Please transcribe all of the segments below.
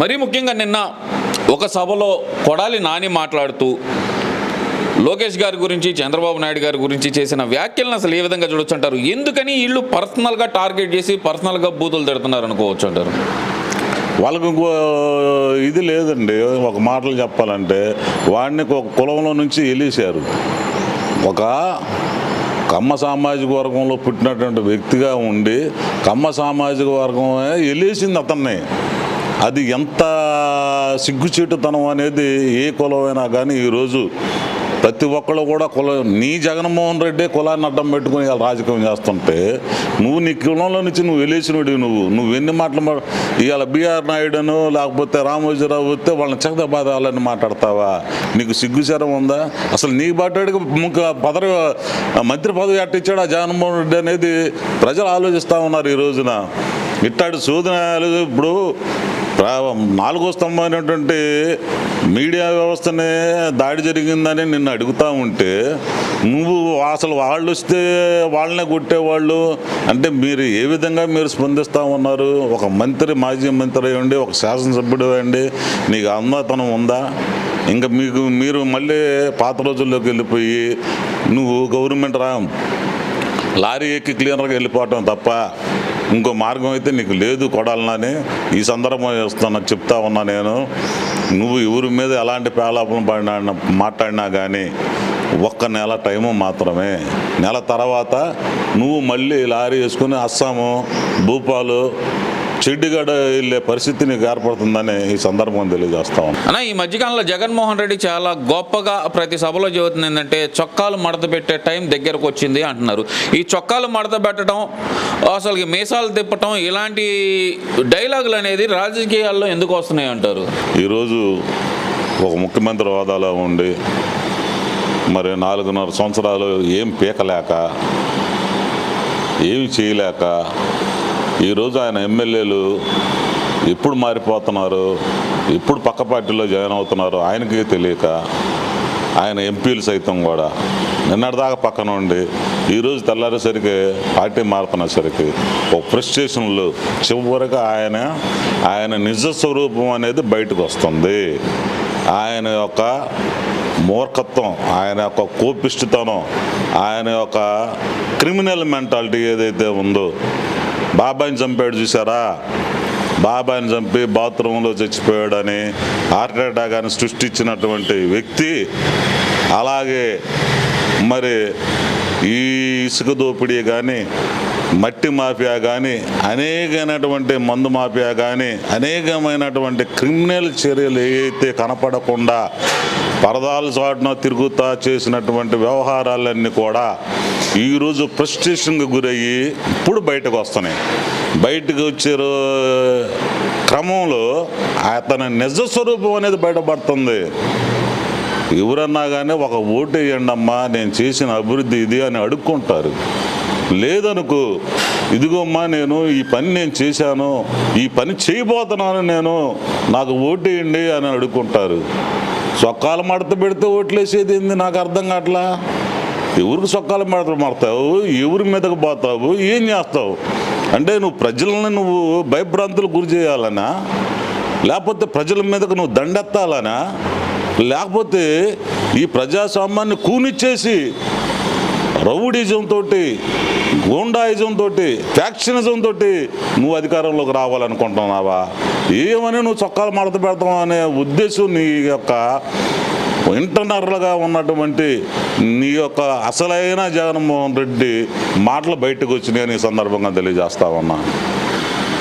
మరీ ముఖ్యంగా నిన్న ఒక సభలో కొడాలి నాని మాట్లాడుతూ లోకేష్ గారి గురించి చంద్రబాబు నాయుడు గారి గురించి చేసిన వ్యాఖ్యలను అసలు ఏ విధంగా చూడొచ్చు అంటారు? ఎందుకని వీళ్ళు పర్సనల్గా టార్గెట్ చేసి పర్సనల్గా బూతులు తిడుతున్నారు అనుకోవచ్చు అంటారు? వాళ్ళకి ఇంకో ఇది లేదండి. ఒక మాటలు చెప్పాలంటే వాడిని ఒక కులంలో నుంచి ఎలిసారు ఒక కమ్మ సామాజిక వర్గంలో పుట్టినటువంటి వ్యక్తిగా ఉండి కమ్మ సామాజిక వర్గమే ఎలిసింది అతన్ని. అది ఎంత సిగ్గుచేటుతనం అనేది ఏ కులమైనా కానీ ఈరోజు ప్రతి ఒక్కళ్ళు కూడా కులం నీ జగన్మోహన్ రెడ్డి కులాన్ని అడ్డం పెట్టుకుని రాజకీయం చేస్తుంటే నువ్వు నీ కులంలో నుంచి నువ్వు వెళ్ళేసినవి నువ్వు. నువ్వు ఎన్ని మాటలు మా- ఇవాళ బీఆర్ నాయుడును లేకపోతే రామోజీరావు వస్తే వాళ్ళని చెక్క బాధాలని మాట్లాడతావా? నీకు సిగ్గుచరం ఉందా? అసలు నీ బాటాడికి ముఖ్య పదవి మంత్రి పదవి అట్టించాడు ఆ జగన్మోహన్ రెడ్డి అనేది ప్రజలు ఆలోచిస్తూ ఉన్నారు ఈ రోజున. ఇట్టాడు శోధనలు ఇప్పుడు నాలుగో స్తంభమైనటువంటి మీడియా వ్యవస్థనే దాడి జరిగిందని నిన్ను అడుగుతా ఉంటే నువ్వు అసలు వాళ్ళు వస్తే వాళ్ళనే కొట్టేవాళ్ళు? అంటే మీరు ఏ విధంగా మీరు స్పందిస్తూ ఉన్నారు? ఒక మంత్రి మాజీ మంత్రి అయ్యండి ఒక శాసనసభ్యుడు అయ్యండి నీకు అందతనం ఉందా? ఇంకా మీకు మీరు మళ్ళీ పాత రోజుల్లోకి వెళ్ళిపోయి నువ్వు గవర్నమెంట్ రా లారీ ఎక్కి క్లీనర్గా వెళ్ళిపోవటం తప్ప ఇంకో మార్గం అయితే నీకు లేదు కొడాలని ఈ సందర్భం చేస్తున్నా చెప్తా ఉన్నా నేను. నువ్వు ఎవరి మీద ఎలాంటి పేలాపం పడినా మాట్లాడినా కానీ ఒక్క నెల టైము మాత్రమే. నెల తర్వాత నువ్వు మళ్ళీ లారీ వేసుకుని అస్సాము భూపాలు చెడ్డిగడ వెళ్ళే పరిస్థితి నీకు ఏర్పడుతుందని ఈ సందర్భం తెలియజేస్తా అన్న ఈ మధ్యకాలంలో జగన్మోహన్ రెడ్డి చాలా గొప్పగా ప్రతి సభలో చెబుతుంది ఏంటంటే చొక్కాలు మడత పెట్టే టైం దగ్గరకు వచ్చింది అంటున్నారు. ఈ చొక్కాలు మడత పెట్టడం అసలు మీసాలు తిప్పటం ఇలాంటి డైలాగులు అనేది రాజకీయాల్లో ఎందుకు వస్తున్నాయి అంటారు? ఈరోజు ఒక ముఖ్యమంత్రి హోదాలో ఉండి మరి నాలుగున్నర సంవత్సరాలు ఏం పీకలేక ఏమి చేయలేక ఈరోజు ఆయన ఎమ్మెల్యేలు ఎప్పుడు మారిపోతున్నారు ఎప్పుడు పక్క పార్టీలో జాయిన్ అవుతున్నారు ఆయనకి తెలియక ఆయన ఎంపీలు సైతం కూడా నిన్నటిదాకా పక్కన ఉండి ఈరోజు తెల్లారేసరికి పార్టీ మారుతున్నసరికి ఒక ఫ్రస్ట్రేషన్లు చివరికి ఆయన ఆయన నిజ స్వరూపం అనేది బయటకు వస్తుంది. ఆయన యొక్క మూర్ఖత్వం ఆయన యొక్క కోపిష్టితనం ఆయన యొక్క క్రిమినల్ మెంటాలిటీ ఏదైతే ఉందో బాబాయిని చంపాడు చూసారా బాబాయిని చంపి బాత్రూంలో చచ్చిపోయాడని హార్ట్ అటాక్ అని సృష్టించినటువంటి వ్యక్తి అలాగే మరి ఈ ఇసుక దోపిడీ కానీ మట్టి మాఫియా కానీ అనేకమైనటువంటి మందు మాఫియా కానీ అనేకమైనటువంటి క్రిమినల్ చర్యలు ఏవైతే కనపడకుండా పరదాలు చాటున తిరుగుతా చేసినటువంటి వ్యవహారాలన్నీ కూడా ఈరోజు ప్రస్టేషన్కి గురయ్యి ఇప్పుడు బయటకు వస్తున్నాయి. బయటకు వచ్చే క్రమంలో అతని నిజ స్వరూపం అనేది బయటపడుతుంది. ఎవరన్నా కానీ ఒక ఓటు వేయండి అమ్మా నేను చేసిన అభివృద్ధి ఇది అని అడుక్కుంటారు. లేదనుకో ఇదిగోమ్మా నేను ఈ పని నేను చేశాను ఈ పని చేయబోతున్నాను నేను నాకు ఓటు వేయండి అని అడుగుకుంటారు సొక్కాలు మడత పెడితే ఓట్లేసేది ఏంది? నాకు అర్థం కావట్లా? ఎవరికి సొక్కాలు మడత మడతావు? ఎవరి మీదకు పోతావు? ఏం చేస్తావు? అంటే నువ్వు ప్రజలను నువ్వు భయభ్రాంతులు గురి చేయాలనా? లేకపోతే ప్రజల మీదకు నువ్వు దండెత్తాలనా? లేకపోతే ఈ ప్రజాస్వామ్యాన్ని కూనిచ్చేసి రౌడీజం తోటి గూండాయిజం తోటి ఫ్యాక్షనిజం తోటి నువ్వు అధికారంలోకి రావాలనుకుంటున్నావా? ఏమని నువ్వు చొక్కాలు మడత పెడతావు అనే ఉద్దేశం నీ యొక్క ఇంటర్నర్లుగా ఉన్నటువంటి నీ యొక్క అసలైన జగన్మోహన్ రెడ్డి మాటలు బయటకు వచ్చినాయని సందర్భంగా తెలియజేస్తా ఉన్నా.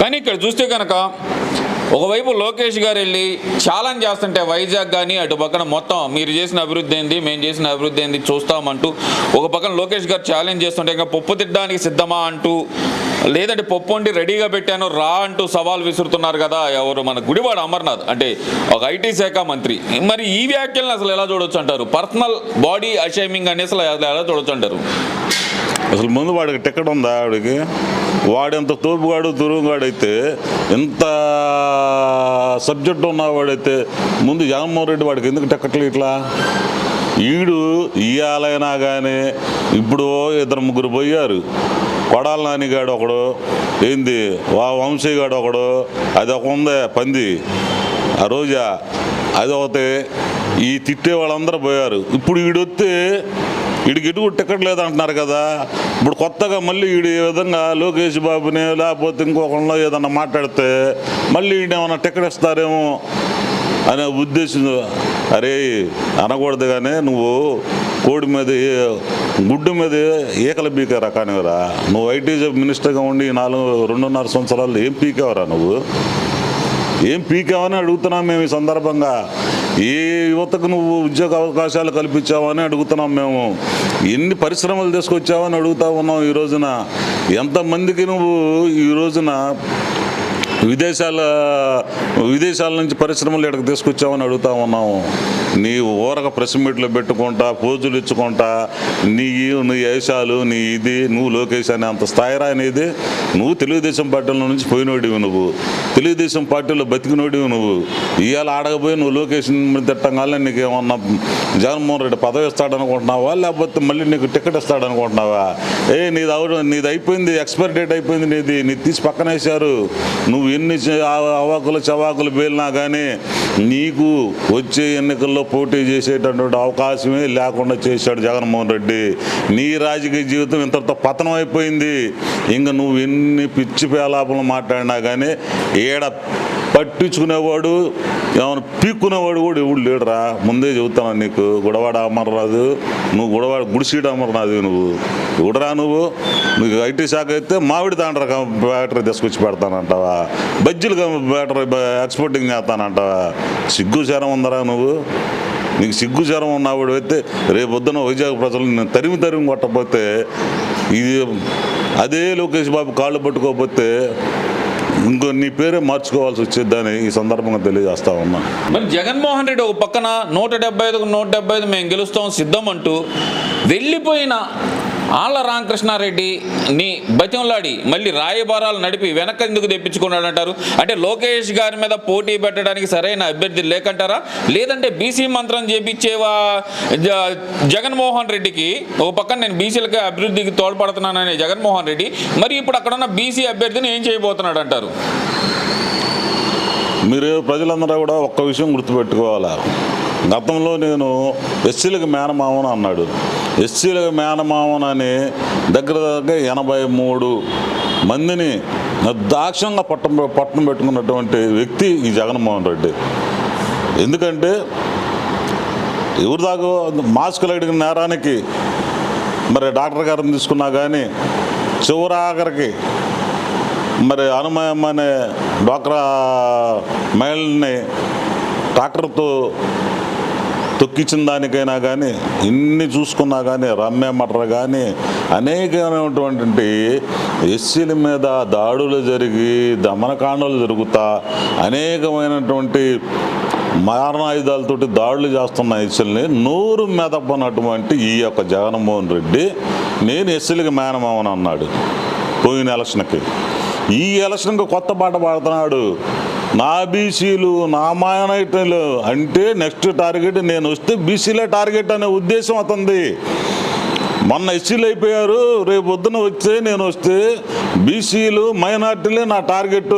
కానీ ఇక్కడ చూస్తే కనుక ఒకవైపు లోకేష్ గారు వెళ్ళి ఛాలెంజ్ చేస్తుంటే వైజాగ్ కానీ అటు పక్కన మొత్తం మీరు చేసిన అభివృద్ధి ఏంది మేము చేసిన అభివృద్ధి ఏంది చూస్తామంటూ ఒక పక్కన లోకేష్ గారు ఛాలెంజ్ చేస్తుంటే ఇంకా పప్పు తిట్టడానికి సిద్ధమా అంటూ లేదంటే పప్పు వండి రెడీగా పెట్టాను రా అంటూ సవాల్ విసురుతున్నారు కదా ఎవరు మన గుడివాడ అమర్నాథ్ అంటే ఒక ఐటీ శాఖ మంత్రి. మరి ఈ వ్యాఖ్యలను అసలు ఎలా చూడొచ్చు అంటారు? పర్సనల్ బాడీ అషేమింగ్ అనేసి అసలు ఎలా చూడొచ్చు అంటారు? అసలు ముందు వాడికి టికెట్ ఉందా ఆవిడకి? వాడెంత తోపుగాడు తురుగుగాడు అయితే ఎంత సబ్జెక్ట్ ఉన్నవాడైతే ముందు జగన్మోహన్ రెడ్డి వాడికి ఎందుకు టికెట్లు ఇట్లా? ఈడు ఇయ్యాలైనా కానీ ఇప్పుడు ఇద్దరు ముగ్గురు పోయారు. కొడాల నానిగాడు ఒకడు ఏంది వా వంశీగాడు ఒకడు అది ఒక ఉందే పంది. ఆ రోజా అది ఒకటి ఈ తిట్టే వాళ్ళందరూ పోయారు. ఇప్పుడు వీడొస్తే వీడికి ఎటు టికెట్ లేదంటున్నారు కదా. ఇప్పుడు కొత్తగా మళ్ళీ వీడు ఈ విధంగా లోకేష్ బాబుని లేకపోతే ఇంకొకళ్ళు ఏదన్నా మాట్లాడితే మళ్ళీ వీడు ఏమన్నా టికెట్ ఇస్తారేమో అనే ఉద్దేశం అరే అనకూడదు కానీ నువ్వు కోడి మీద గుడ్డు మీద ఏకల పీకే రకానివరా నువ్వు ఐటీ మినిస్టర్గా ఉండి నాలుగు రెండున్నర సంవత్సరాలు ఏం పీకేవరా నువ్వు? ఏం పీకావని అడుగుతున్నాం మేము ఈ సందర్భంగా. ఏ యువతకు నువ్వు ఉద్యోగ అవకాశాలు కల్పించావని అడుగుతున్నాం మేము. ఎన్ని పరిశ్రమలు తీసుకొచ్చావని అడుగుతా ఉన్నాం ఈ రోజున. ఎంతమందికి నువ్వు ఈ రోజున విదేశాల విదేశాల నుంచి పరిశ్రమలు ఇక్కడికి తీసుకొచ్చామని అడుగుతా ఉన్నాము నీ ఊరక ప్రెస్ మీట్లు పెట్టుకుంటా పోజులు ఇచ్చుకుంటా నీ నీ వేషాలు నీ ఇది నువ్వు లోకేష్ అనే అంత స్థాయిరా అనేది నువ్వు తెలుగుదేశం పార్టీలో నుంచి పోయినోడివి నువ్వు. తెలుగుదేశం పార్టీలో బతికినోడివి నువ్వు. ఇవాళ ఆడకపోయి నువ్వు లోకేష్ తిట్టంగానే నీకు ఏమన్నా జగన్మోహన్ రెడ్డి పదవి ఇస్తాడనుకుంటున్నావా? లేకపోతే మళ్ళీ నీకు టికెట్ ఇస్తాడనుకుంటున్నావా? ఏ నీది అవడం నీది అయిపోయింది ఎక్స్పైర్ డేట్ అయిపోయింది నీది నీ తీసి పక్కన వేశారు నువ్వు ఎన్ని ఆ- అవాకులు చవాకులు పేలినా కానీ నీకు వచ్చే ఎన్నికల్లో పోటీ చేసేటటువంటి అవకాశమే లేకుండా చేశాడు జగన్మోహన్ రెడ్డి. నీ రాజకీయ జీవితం ఇంతటితో పతనం అయిపోయింది. ఇంకా నువ్వు ఎన్ని పిచ్చి పేలాపలు మాట్లాడినా కానీ ఏడ పట్టించుకునేవాడు ఏమైనా పీక్కునేవాడు కూడా ఎవడు లేడురా. ముందే చెబుతాను నీకు గుడవాడ అమర్రాదు నువ్వు గుడవాడ గుడిసీడ అమర్నాథ్ నువ్వు. ఎవడరా నువ్వు? నీకు ఐటీ శాఖ అయితే మామిడి తాండ్ర బ్యాటరీ తీసుకొచ్చి పెడతానంటావా? బజ్జీలు బ్యాటరీ ఎక్స్పోర్టింగ్ చేస్తానంటావా? సిగ్గు శరం ఉందరా నువ్వు? నీకు సిగ్గు జ్వరం ఉన్నవాడు అయితే రేపొద్దున వైజాగ్ ప్రజలు నేను తరిమి తరిమి కొట్టకపోతే ఇది అదే లోకేష్ బాబు కాళ్ళు పట్టుకోకపోతే ఇంకో నీ పేరే మార్చుకోవాల్సి వచ్చేద్దని ఈ సందర్భంగా తెలియజేస్తా ఉన్నా. మరి జగన్మోహన్ రెడ్డి ఒక పక్కన నూట డెబ్బై ఐదుకు నూట డెబ్బై ఐదు మేము గెలుస్తాం సిద్ధం అంటూ వెళ్ళిపోయిన ఆళ్ళ రామకృష్ణారెడ్డి ని బతింలాడి మళ్ళీ రాయబారాలు నడిపి వెనక్కి ఎందుకు తెప్పించుకున్నాడు అంటారు అంటే లోకేష్ గారి మీద పోటీ పెట్టడానికి సరైన అభ్యర్థి లేకంటారా? లేదంటే బీసీ మంత్రం చేపించేవా జగన్మోహన్ రెడ్డికి? ఒక పక్కన నేను బీసీలకి అభివృద్ధికి తోడ్పడుతున్నాననే జగన్మోహన్ రెడ్డి మరి ఇప్పుడు అక్కడ ఉన్న బీసీ అభ్యర్థిని ఏం చేయబోతున్నాడు అంటారు మీరు ప్రజలందరూ కూడా ఒక్క విషయం గుర్తుపెట్టుకోవాలా? గతంలో నేను ఎస్సీలకు మేనమామను అన్నాడు. ఎస్సీలకు మేనమామనని దగ్గర దగ్గర ఎనభై మూడు మందిని దాక్ష్యంగా పట్టం పట్టణం పెట్టుకున్నటువంటి వ్యక్తి ఈ జగన్మోహన్ రెడ్డి. ఎందుకంటే ఎవరి దాకా మాస్కులు అడిగిన నేరానికి మరి డాక్టర్ గారిని తీసుకున్నా కానీ చివరాఖరికి మరి అనుమయం అనే డ్వాక్రా మహిళల్ని ట్రాక్టర్తో తొక్కించిన దానికైనా కానీ ఇన్ని చూసుకున్నా కానీ రమ్య మటర్ కానీ అనేకమైనటువంటి ఎస్సీల మీద దాడులు జరిగి దమనకాండలు జరుగుతా అనేకమైనటువంటి మారణాయుధాలతోటి దాడులు చేస్తున్న ఎస్సీలని నూరు మెదపనటువంటి ఈ యొక్క జగన్మోహన్ రెడ్డి నేను ఎస్సీలకి మేనమామని అన్నాడు పోయిన ఎలక్షన్కి. ఈ ఎలక్షన్కి కొత్త పాట పాడుతున్నాడు నా బీసీలు నా మైనారిటీలు అంటే నెక్స్ట్ టార్గెట్ నేను వస్తే బీసీలే టార్గెట్ అనే ఉద్దేశం అతంది. మొన్న ఎస్సీలు అయిపోయారు. రేపు పొద్దున వస్తే నేను వస్తే బీసీలు మైనార్టీలే నా టార్గెట్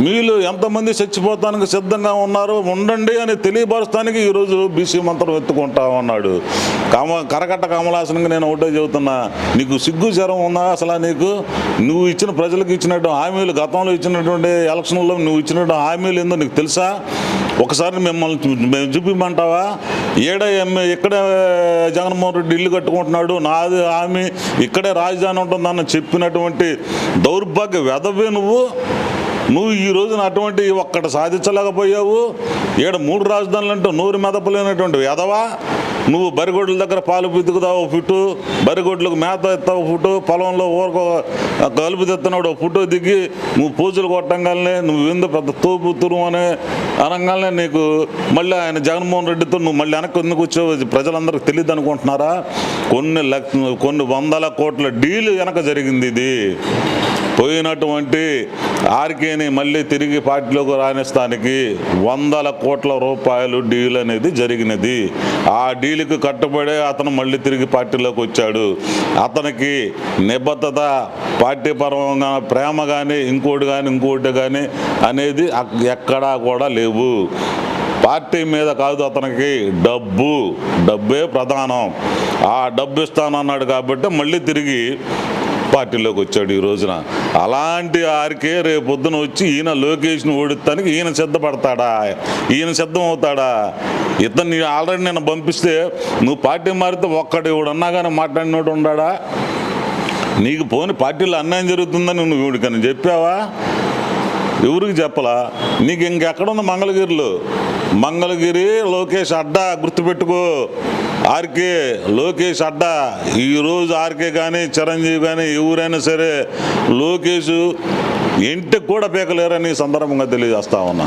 మీలు ఎంతమంది చచ్చిపోతానికి సిద్ధంగా ఉన్నారు ఉండండి అని తెలియపరచడానికి ఈరోజు బీసీ మంత్రం ఎత్తుకుంటా ఉన్నాడు. కమ కరకట్ట కమలాసనంగా నేను ఒకటే చెబుతున్నా. నీకు సిగ్గు జ్వరం ఉందా అసలు నీకు? నువ్వు ఇచ్చిన ప్రజలకు ఇచ్చినట్టు హామీలు గతంలో ఇచ్చినటువంటి ఎలక్షన్లో నువ్వు ఇచ్చినట్టు హామీలు ఏందో నీకు తెలుసా? ఒకసారి మిమ్మల్ని చూ- మేము చూపిమంటావా ఏడ ఎమ్మె ఇక్కడే జగన్మోహన్ రెడ్డి ఇల్లు కట్టుకుంటున్నాడు? నా నాది ఆమె ఇక్కడే రాజధాని ఉంటుందని చెప్పినటువంటి దౌర్భాగ్య వెదవి నువ్వు. నువ్వు ఈ రోజున అటువంటి ఒక్కటి సాధించలేకపోయావు. ఈడ మూడు రాజధానులు అంటూ నూరు మెదపలేనటువంటి వెదవా నువ్వు బరిగొడ్ల దగ్గర పాలు పితుకుతావు ఫుట్టు బరిగొడ్లకు మేత ఎత్తావు ఫుట్టు పొలంలో ఊరకు కలుపు తెస్తున్నాడు ఫుట్టు దిగి నువ్వు పూజలు కొట్టంగానే నువ్వు విందు పెద్ద తోపు తురుము అనగానే నీకు మళ్ళీ ఆయన జగన్మోహన్ రెడ్డితో నువ్వు మళ్ళీ వెనక్కి ఎందుకు వచ్చావు? ప్రజలందరికీ తెలియదు అనుకుంటున్నారా? కొన్ని లక్ష కొన్ని వందల కోట్ల డీల్ వెనక జరిగింది ఇది. పోయినటువంటి ఆర్కేని మళ్ళీ తిరిగి పార్టీలోకి రాణిస్తానికి వందల కోట్ల రూపాయలు డీల్ అనేది జరిగినది. ఆ డీల్కి కట్టుబడే అతను మళ్ళీ తిరిగి పార్టీలోకి వచ్చాడు. అతనికి నిబద్ధత పార్టీ పరంగా ప్రేమ కానీ ఇంకోటి కానీ ఇంకోటి కానీ అనేది ఎక్కడా కూడా లేవు. పార్టీ మీద కాదు అతనికి డబ్బు. డబ్బే ప్రధానం. ఆ డబ్బు ఇస్తానన్నాడు కాబట్టి మళ్ళీ తిరిగి పార్టీలోకి వచ్చాడు ఈ రోజున. అలాంటి ఆర్కే రేపు పొద్దున వచ్చి ఈయన లోకేష్ని ఓడిస్తానికి ఈయన సిద్ధపడతాడా? ఈయన సిద్ధం అవుతాడా ఇతన్ని ఆల్రెడీ నేను పంపిస్తే నువ్వు పార్టీ మారితే ఒక్కడు ఉన్నా కానీ మాట్లాడినోడు ఉండాడా? నీకు పోని పార్టీలో అన్యాయం జరుగుతుందని నువ్వు ఎవడికని చెప్పావా? ఎవరికి చెప్పలా? నీకు ఇంకెక్కడుంది మంగళగిరిలో? మంగళగిరి లోకేష్ అడ్డా గుర్తుపెట్టుకో. ఆర్కే లోకేష్ అడ్డా ఈరోజు ఆర్కే కానీ చిరంజీవి కానీ ఎవరైనా సరే లోకేష్ ఇంటికి కూడా పీకలేరని సందర్భంగా తెలియజేస్తా ఉన్నా.